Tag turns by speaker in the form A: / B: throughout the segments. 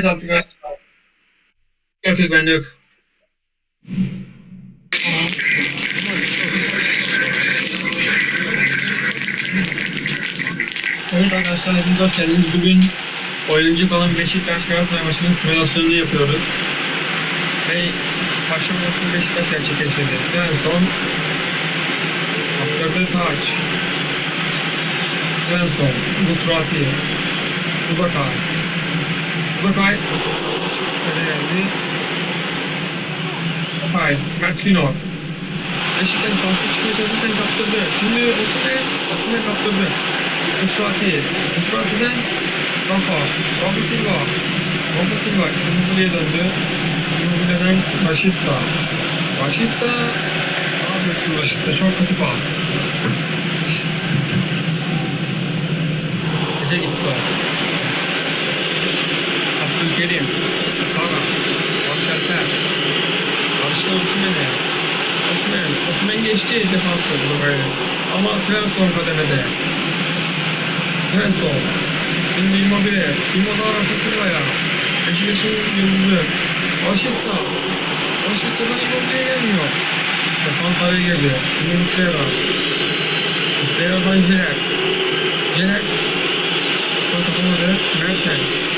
A: Evet attık. Yok yok bende yok. Evet arkadaşlar hepiniz hoş geldiniz. Bugün oynanacak olan Beşiktaş Galatasaray maçının simülasyonunu yapıyoruz. Ve akşam olsun Beşiktaş gerçekleştirdi. Svensson Aktörde Taç Svensson Musrati Ubakay Ubakay Şöyle geldi Ubakay Mert Günor Beşiktaş bastı çıkmaya çalışırken kaptırdı. Şimdi Osimhen, Osimhen kaptırdı. Musrati, Musrati'den Rafa, Rafa Silva, Rafa Silva Immobile'ye döndü. Immobile'den Raşitsa. Raşitsa, ne yapıyorsun Raşitsa? Çok kötü pas. Gece gitti o. Abdülkerim, Sara, Barış Alper, Barış'ta Osimhen'e. Osman, Osman geçti defansı bunu böyle. Ama Svensson kademede. Svensson. Şimdi Immobile. Immobile Rafa Silva'ya. Beşiktaş'ın yıldızı. Aşitsa. Aşitsa'dan Immobile'ye gelmiyor. Defans araya girdi. Şimdi Muslera. Muslera'dan Jelert. Jelert. Sonra kapamadı. Mertens.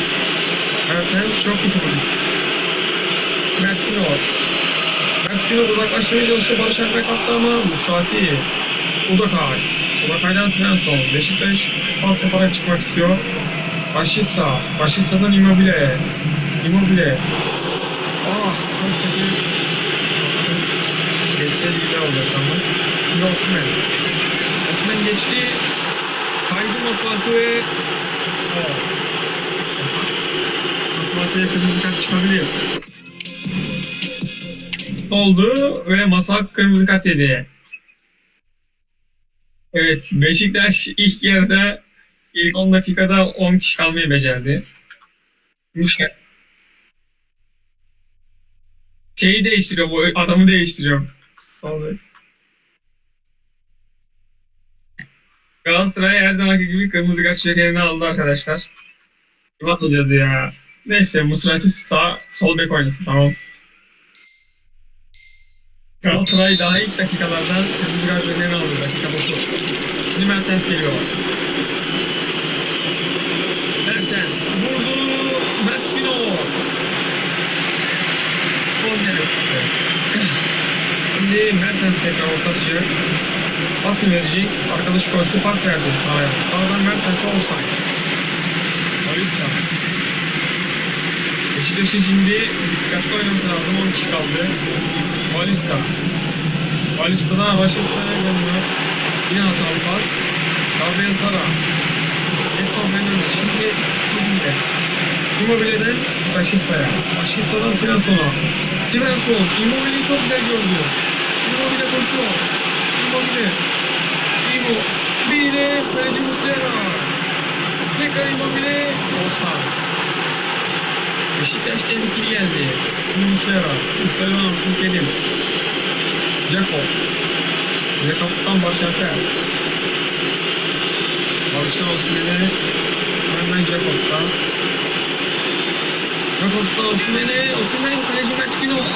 A: Mertens çok kötü vurdu. Mert Günor. Mert Günok uzaklaştırmaya çalıştı. Barış Alper kaptı ama Musrati. Udakay. Udakay'dan Svensson. Beşiktaş pas yaparak çıkmak istiyor. Başitsa. Başitsa'dan Immobile. Immobile. Ah çok kötü. Geçseydi güzel olacaktı ama. Şimdi Osman. Osman geçti. Kaydı Masuaku ve... Oh. Masuaku'ya kırmızı kart çıkabilir oldu ve Masak kırmızı kart yedi. Evet, Beşiktaş ilk yarıda ilk 10 dakikada 10 kişi kalmayı becerdi. Müşkül. Şeyi değiştiriyor, bu adamı değiştiriyor. Oldu. Galatasaray her zamanki gibi kırmızı kart şekerini aldı arkadaşlar. Kim atacağız ya? Neyse Musrati sağ, sol bek oynasın tamam. Galatasaray daha ilk dakikalardan kırmızı önlerini aldı. Dakika 9. Şimdi Mertens geliyor. Mertens vurdu. Mert Günok. Korner yaptı. Şimdi Mertens tekrar orta atacak. Pas mı verecek? Arkadaşı koştu pas verdi sahaya. Sağdan Mertens'e offside. Marissa. Beşiktaş'ın şimdi dikkatli oynaması lazım. 10 kişi kaldı. Valisa. Valisa'dan Raşitsa'ya gönderdi. Yine hatalı pas. Gabriel Sara. Edson Fernandez. Şimdi Immobile. Immobile'den Raşitsa'ya. Raşitsa'dan Svensson'a. Svensson. Immobile'yi çok güzel gördü. Immobile koşuyor. Immobile. Immobile. Kaleci Muslera. Tekrar Immobile. Offside. Beşiktaş tehlikeli geldi. Muslera. Muslera'dan Abdülkerim. Jacob. Jacob'tan Barış Alper. Barış'tan Osman'e. Hemen Jacob'sa. Jacob'tan Osman'e. Osman'e kaleci Mert Günok.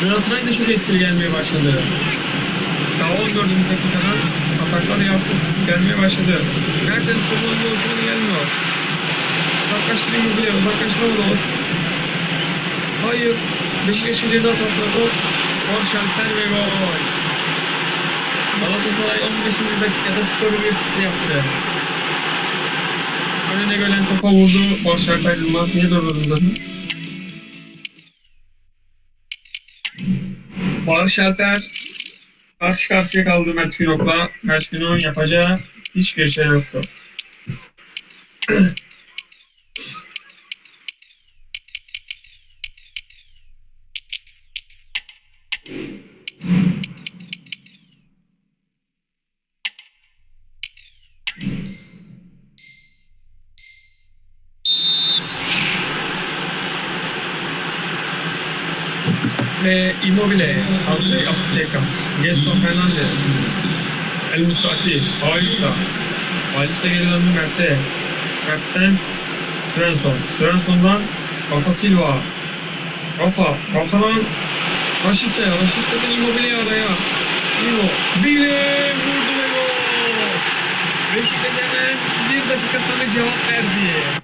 A: Galatasaray da çok etkili gelmeye başladı. Daha 14. dakikadan ataklar yaptı. Gelmeye başladı. Mertens kullandığı Osman gelmiyor. Uzaklaştırayım bile. Uzaklaştıramadı Osman. Hayır. Beşiktaş'ın ceza sahasına top. Barış Alper ve gol. Galatasaray 15. dakikada skoru 1-0 yaptı. Önüne gelen topa vurdu. Barış Alper Yılmaz niye durdurdun zaten? Barış Alper karşı karşıya kaldı Mert Günok'la. Mert Günok'un yapacağı hiçbir şey yoktu. Ve Immobile, Sandri Apoteka, Gerson Fernandez, El Musati, Paulista, Paulista geri döndü Mert'e, Mert'ten Svensson. Svensson'dan Rafa Silva. Rafa. Rafa'dan Raşitse. Raşitse'den Immobile'ye araya. Immobile vurdu ve gol. Beşiktaş hemen bir dakika sonra cevap verdi.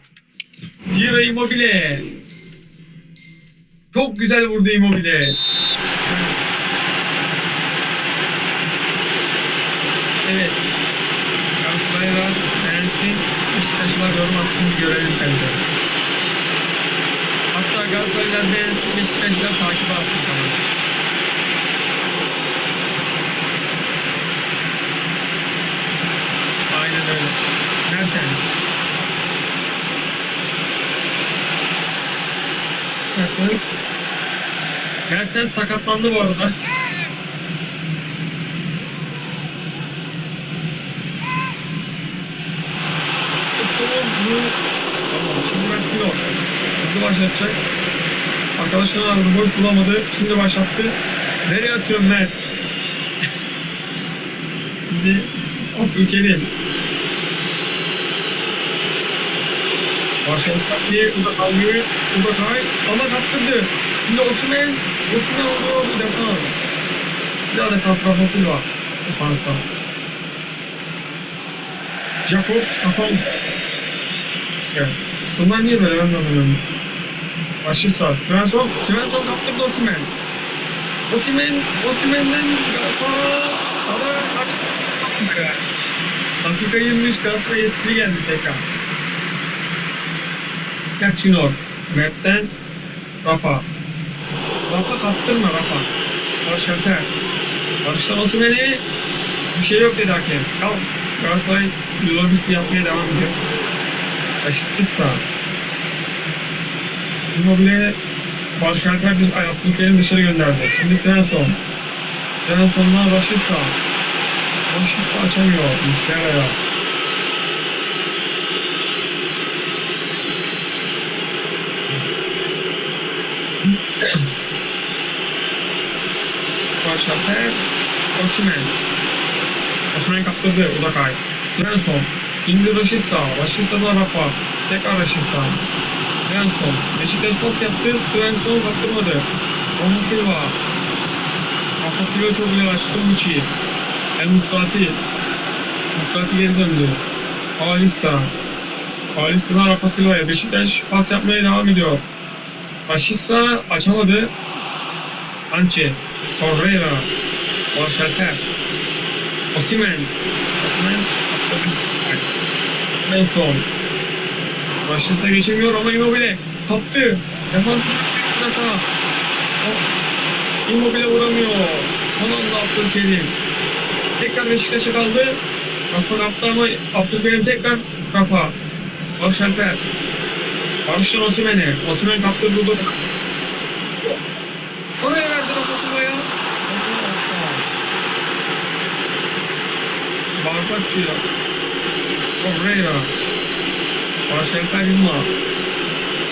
A: Ciro Immobile. Çok güzel vurdu Immobile. Evet. Galatasaraylar beğensin, Beşiktaşlılar yorum atsın bir görelim bence. Hatta Galatasaraylar beğensin, Beşiktaşlılar takip alsın tamam. Aynen öyle. Mertens. Mertens. Mertens sakatlandı bu arada. Tamam, şimdi Mert Günok. Hızlı başlatacak. Arkadaşlar aradı, boş bulamadı. Şimdi başlattı. Nereye atıyorsun Mert? Şimdi Abdülkerim. Diye Udakay'ı, Udakay ama kaptırdı. Şimdi Osimhen, Osimhen oldu bu defans. Bir daha defans kafası var. Defansta. Jacobs kapan. Evet. Bunlar niye böyle ben de anlamıyorum. Aşırı sağ. Svensson, Svensson kaptırdı Osimhen. Osimhen, Osimhen'den Sara, Sara kaç Dakika 23 Galatasaray yetkili geldi tekrar. Mert Günor. Mert'ten Rafa. Rafa kaptırma Rafa. Barış Alper. Barış'tan Osimhen'i bir şey yok dedi hakem. Kal. Galatasaray lobisi yapmaya devam ediyor. Sağ. Immobile dış, ay, Abdülkerim dışarı gönderdi. Şimdi Svensson. Svensson'dan Raşitsa. Raşitsa açamıyor. Muslera'ya. Alper. Osimhen. Osimhen kaptırdı. Udakay. Svensson. Şimdi Raşitsa. Raşitsa'dan Rafa. Tekrar Raşitsa. Svensson. Beşiktaş pas yaptı. Svensson kaptırmadı. Rafa Silva. Rafa Silva çok güzel açtı. Muçi. El Musrati. Musrati geri döndü. Alista. Alista'dan Rafa Silva'ya. Beşiktaş pas yapmaya devam ediyor. Raşitsa açamadı. Sanchez. Torreira. Osimhen. Osimhen atladı. Svensson. Raşitsa geçemiyor ama Immobile kaptı. Defansı çok büyük bir hata. Immobile vuramıyor. Son anda Abdülkerim. Tekrar Beşiktaş'a kaldı. Rafa kaptı ama Abdülkerim tekrar Rafa. Barış Alper. Barış'tan Osimhen'e. Osimhen kaptı durdu. Oraya verdi Rafa Silva'ya. Barbaccio. Torreira. Barış Alper Yılmaz.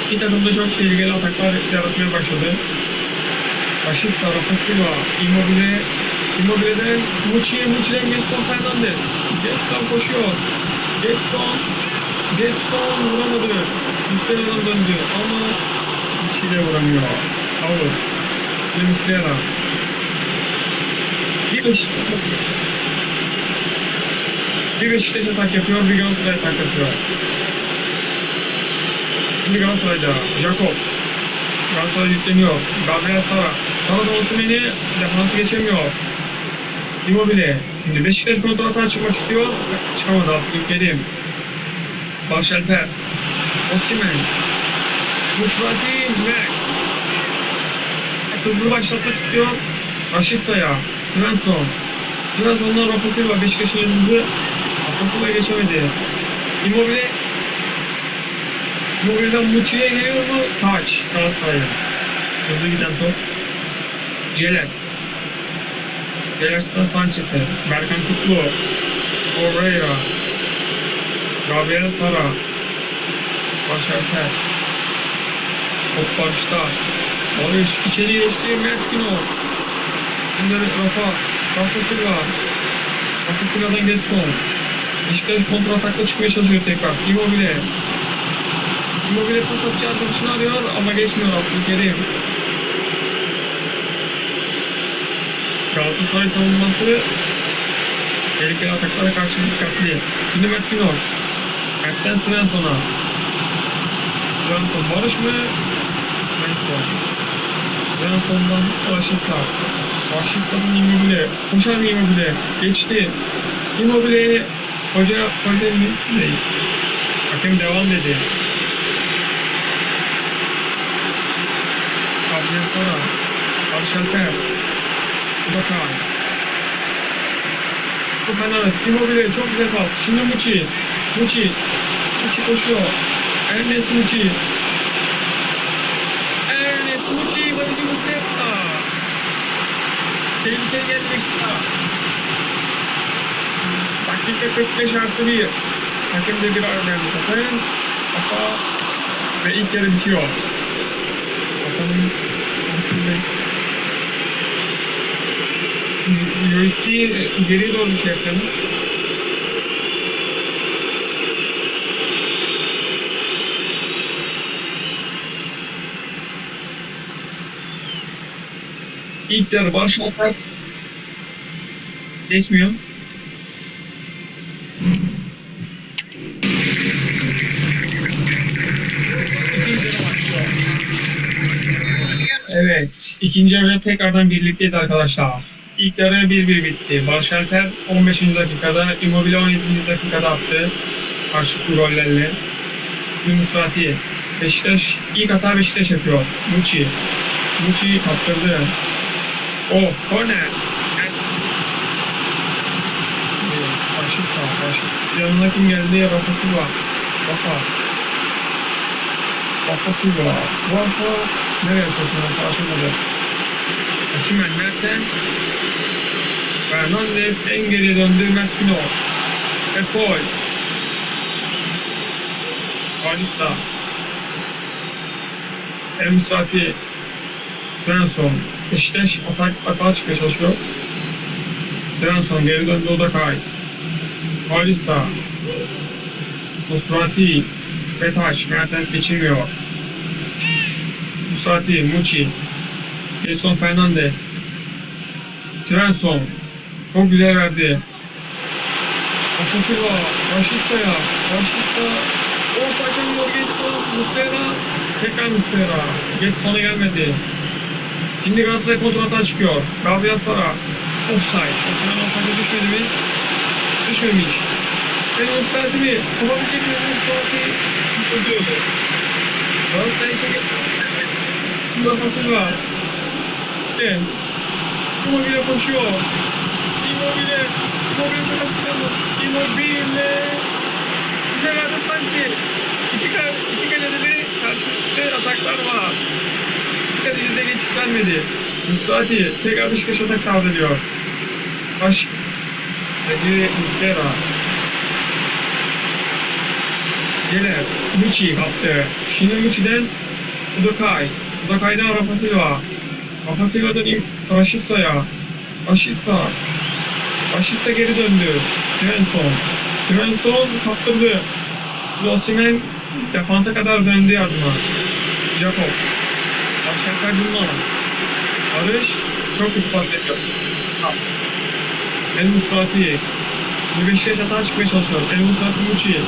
A: İki takım da çok tehlikeli ataklar yaratmaya başladı. Raşit Rafa Silva, Immobile, Immobile'den Muçi'ye, Muçi'den Gaston Fernandez. Gaston koşuyor. Gaston, Gaston vuramadı. Müslüman'a döndü ama Muçi de vuramıyor. Out. Ve. Bir Beşiktaş bir Beşiktaş atak yapıyor, bir Galatasaray atak yapıyor. Şimdi Galatasaray'da Jakobs. Galatasaray yükleniyor. Gabriel Sara. Sara da Osimhen'i defansı geçemiyor. Immobile. Şimdi Beşiktaş kontrol atağa çıkmak istiyor. Çıkamadı Abdülkerim. Barış Alper. Osimhen. Musrati Max. Hızlı başlatmak istiyor. Raşitsa'ya. Svensson. Svensson'dan Rafa Silva. Beşiktaş'ın yıldızı. Rafa Silva geçemedi. Immobile Mobile'den Muçi'ye geliyor mu? Taç. Galatasaray'a. Hızlı giden top. Jelet. Jelet'ten Sanchez'e. Berkan Kutlu. Torreira. Gabriel Sara. Başarper. Top başta. Barış içeri geçti. Mert Günok. Şimdi Rafa. Rafa Silva. Rafa Silva'dan Getson. Beşiktaş kontra atakla çıkmaya çalışıyor tekrar. Immobile. Immobile pas atacak arkadaşını arıyor ama geçmiyor Abdülkerim. Galatasaray savunması tehlikeli ataklara karşı dikkatli. Şimdi Mert Günok. Mert'ten Svensson'a. Svensson Barış mı? Svensson. Svensson'dan Raşitsa. Raşitsa'dan Immobile. Koşar mı Immobile? Geçti. Immobile hoca mi? Değil. Hakem devam dedi. Gabriel Sara. Barış Alper. Bakan. Bu Fernandes. Immobile çok güzel pas. Şimdi Muçi. Muçi. Muçi koşuyor. Ernest Muçi. Ernest Muçi. Barış Mustafa. Tehlike gelmek Dakika 45 artı 1. Hakem de bir verdi zaten. Kafa ve ilk yarı bitiyor. Altında joystick'i geri doğru şey yapıyoruz. İlk yarı başlatmak geçmiyor. Evet, ikinci yarıda tekrardan birlikteyiz arkadaşlar. İlk yarı 1-1 bitti. Barış Alper 15. dakikada, Immobile 17. dakikada attı. Karşılıklı gollerle. Yunus Fatih. Beşiktaş, ilk hata Beşiktaş yapıyor. Muçi. Muçi kaptırdı. Of, corner. Ex. Başı sağ, başı. Yanına kim geldi? Rafa Silva. Rafa. Rafa Silva. Rafa. Nereye sokuyor? Açılmadı. Osimhen, Mertens. Fernandes en geriye döndü. Mert Günok. Ve foul. Paulista. El Musrati. Svensson. Beşiktaş atak, atağa çıkmaya çalışıyor. Svensson geri döndü o da kay. Betaş. Mertens geçirmiyor. Musrati. Muçi. Gelson Fernandez. Svensson. Çok güzel verdi. Rafa Silva. Raşitsa'ya. Raşitsa. Orta açamıyor. Gelson. Muslera. Tekrar Muslera. Gelson'a gelmedi. Şimdi Galatasaray kontrata çıkıyor. Gabriel Sara. Offside. Offside offside'e düşmedi mi? Düşmemiş. Offside mi? Kapabilecek mi? Offside'i ödüyordu. Galatasaray çekip Rafa Silva. Evet. Immobile koşuyor. Immobile. Immobile çok açık kaldı. Immobile. Bu sefer de Sanchez. İki, kale, iki kalede de karşılıklı ataklar var. Kalecide geçit vermedi. Muslati tekrar Beşiktaş atak tazeliyor. Baş... Hacı Muslera. Gelet. Muçi kaptı. Şimdi Muçi'den Udokay. Udokay'dan Rafa Silva. Rafa Silva'dan Raşitsa'ya. Raşitsa. Raşitsa geri döndü. Svensson. Svensson kaptırdı. Osimhen defansa kadar döndü yardıma. Jakob. Başaklar Yılmaz. Barış çok kötü pas yapıyor. El Musrati. Şimdi Beşiktaş hata çıkmaya çalışıyor. El Musrati Muçi.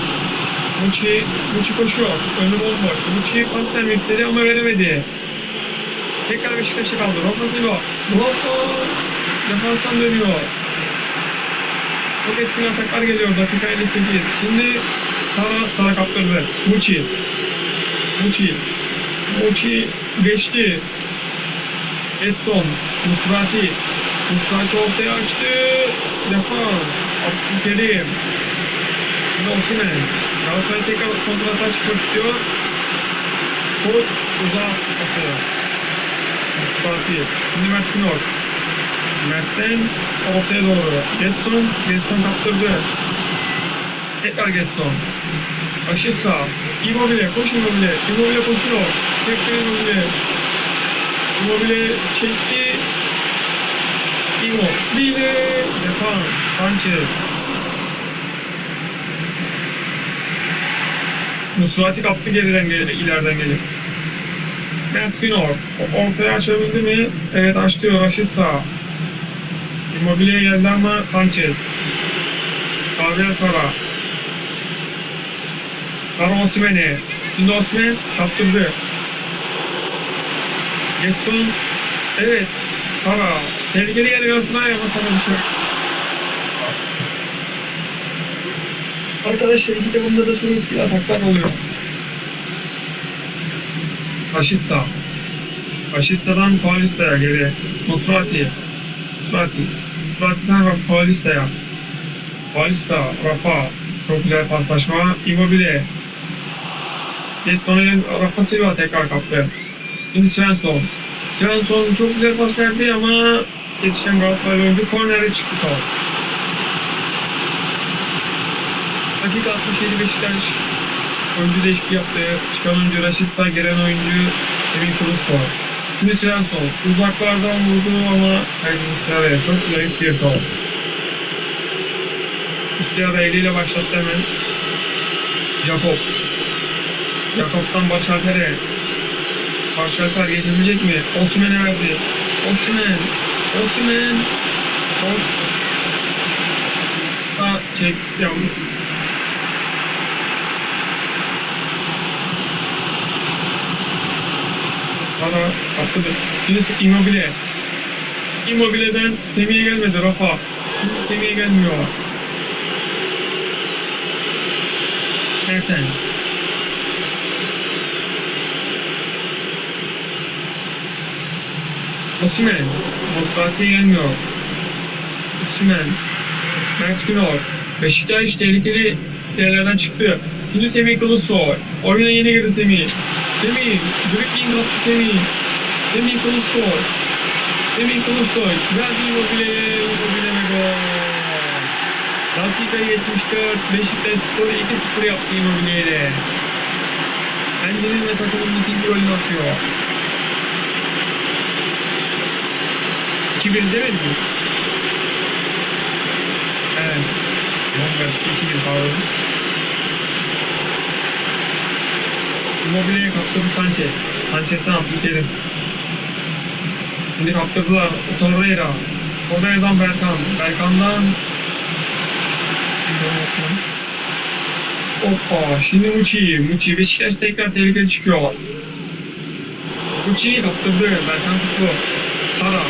A: Muçi, Muçi koşuyor. Önü bomboş. Muçi pas vermek istedi ama veremedi. Tekrar Beşiktaş'a kaldı. Rafa Silva. Rafa defanstan dönüyor. Çok etkili ataklar geliyor. Dakika 58. Şimdi Sara, Sara kaptırdı. Muçi. Muçi. Muçi geçti. Edson. Musrati. Musrati ortaya açtı. Defans. Abdülkerim. Şimdi Osimhen. Galatasaray tekrar kontrata çıkmak istiyor. Çok uzak pası. Fatih. Şimdi Mert Günok. Mert'ten ortaya doğru. Getson. Getson kaptırdı. Tekrar Getson. Aşı sağ. Immobile. Koş Immobile. Immobile koşuyor. Tekrar Immobile. Immobile çekti. Immobile. Defans. Sanchez. Musrati kaptı geriden gelip, ileriden gelip. Mert Günor. Ortaya açabildi mi? Evet açtı. Raşit sağ. Immobile'ye geldi ama Sanchez. Gabriel Sara. Karo Osimhen'e. Şimdi Osimhen kaptırdı. Getson. Evet. Sara. Tehlikeli geldi Galatasaray ama Sara dışı. Arkadaşlar iki takımda da çok etkili ataklar oluyor. Aşitsa. Aşitsa'dan Paulista'ya geri. Musrati. Musrati. Musrati'den Ra- Paulista'ya. Paulista, Rafa. Çok güzel paslaşma. Immobile. Geç sonra Rafa Silva tekrar kaptı. Şimdi Svensson. Svensson çok güzel pas verdi ama yetişen Galatasaray oyuncu kornere çıktı top. Dakika 67 Beşiktaş oyuncu değişikliği yaptı. Çıkan oyuncu Raşit Sağ, gelen oyuncu Emin Kılıçsoy. Şimdi Svensson uzaklardan vurdu ama kaydını ve çok zayıf bir top. Üstüya eliyle başlattı hemen. Jakob. Jakob'tan Başalper'e. Başalper geçebilecek mi? Osimhen'e verdi. Osimhen. Osimhen. Top. Ha, çek. Ya, Bana attı. Şimdi Immobile. Immobile'den Semih'e gelmedi Rafa. Şimdi Semih'e gelmiyor. Mertens. Osimhen. Musrati'ye gelmiyor. Osimhen. Mert Günor. Beşiktaş tehlikeli yerlerden çıktı. Şimdi Semih Kılıçsoy. Oyuna yeni girdi Semih. Semih. Dribbling attı Semih. Semih Kılıçsoy. Semih Kılıçsoy. Verdi Immobile'ye. Immobile ve gol. Dakika 74. Beşiktaş skoru 2-0 yaptı Immobile'ye. Kendinin ve takımının ikinci golünü atıyor. 2-1 demedi mi? Evet. Bombaştı 2-1 pardon. Immobile'ye kaptırdı Sanchez. Sanchez'den Abdülkerim. Şimdi kaptırdılar. Torreira. Torreira'dan Berkan. Berkan'dan Hoppa. Şimdi Muçi. Muçi. Beşiktaş tekrar tehlikeli çıkıyor. Muçi'yi kaptırdı. Berkan tuttu. Sara.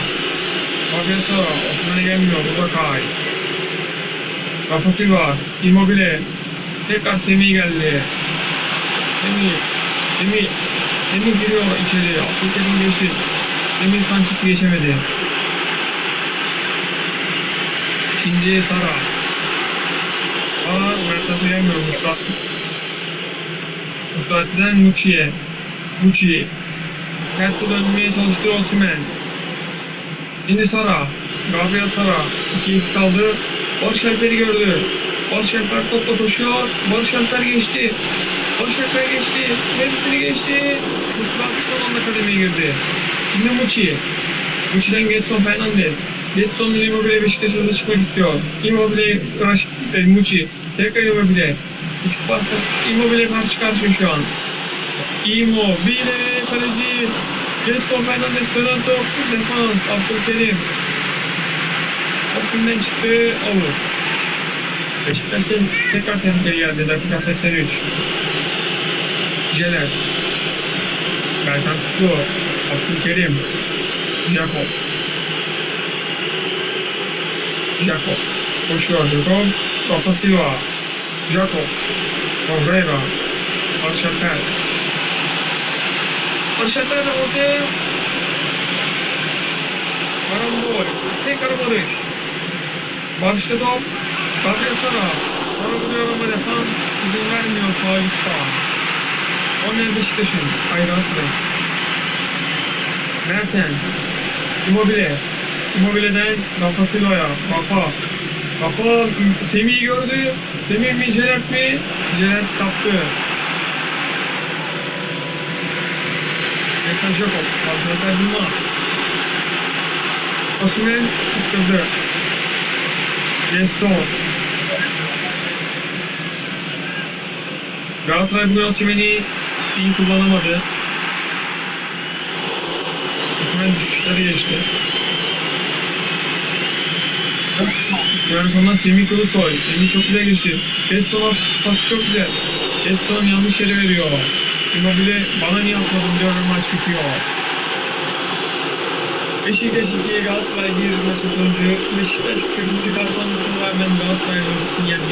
A: Gabriel Sara. Osman'a gelmiyor. Burada Kay. Rafa Silva. Immobile. Tekrar Semih geldi. Semih. Semih. Semih giriyor içeri. Abdülkerim geçti. Semih Sanchez'i geçemedi. Şimdi Sara. Aa, Mertens'e gelmiyor Musrat. Musrat'ten Muçi'ye. Muçi. Tersi dönmeye çalıştı Osimhen. Şimdi Sara. Gabriel Sara. 2-2 kaldı. Barış Alper'i gördü. Barış Alper topla koşuyor. Barış Alper geçti. Barış Alper geçti. Hepsini geçti. Musrat son anda kademeye girdi. Şimdi Muçi. Muçi'den Getson Fernandez. Getson Immobile Beşiktaş'a hızlı çıkmak istiyor. Immobile, Raş, e, Muçi. Tekrar Immobile. X Barfas Immobile karşı karşıya şu an. Immobile kaleci. Getson Fernandez dönen top. Defans. Abdülkerim. Topundan çıktı. Olur. Beşiktaş'ta tekrar tehlikeli geldi. Dakika 83. Jeler. Berkan Kutlu. Abdülkerim. Jakobs. Jakobs. Koşuyor Jakobs. Rafa Silva. Jakobs. Torreira. Arşaper. Arşaper ortaya. Karambol. Tekrar Barış. Barış'ta top. Gabriel Sara. Sara vuruyor ama defans izin vermiyor Paulista. Onlar Beşiktaş'ın. Hayır aslında. Mertens. Immobile. Immobile'den Rafa Silva'ya. Rafa. Rafa Semih'i gördü. Semih mi Jelert mi? Jelert kaptı. Stefan Jakob. Karşılıklar Yılmaz. Osimhen tutturdu. Gesson. Galatasaray bugün Osimhen'i iyi kullanamadı. Osimhen düşüşleri geçti. Osimhen sonunda Semih Kılıçsoy. Semih çok güzel geçti. Getson'a pası çok güzel. Getson yanlış yere veriyor. Immobile bana niye atmadın diyorum maç bitiyor. Beşiktaş 2, Galatasaray 1 maçın sonucu. Beşiktaş kırmızı kart olmasına rağmen Galatasaray'ın ortasını yendi.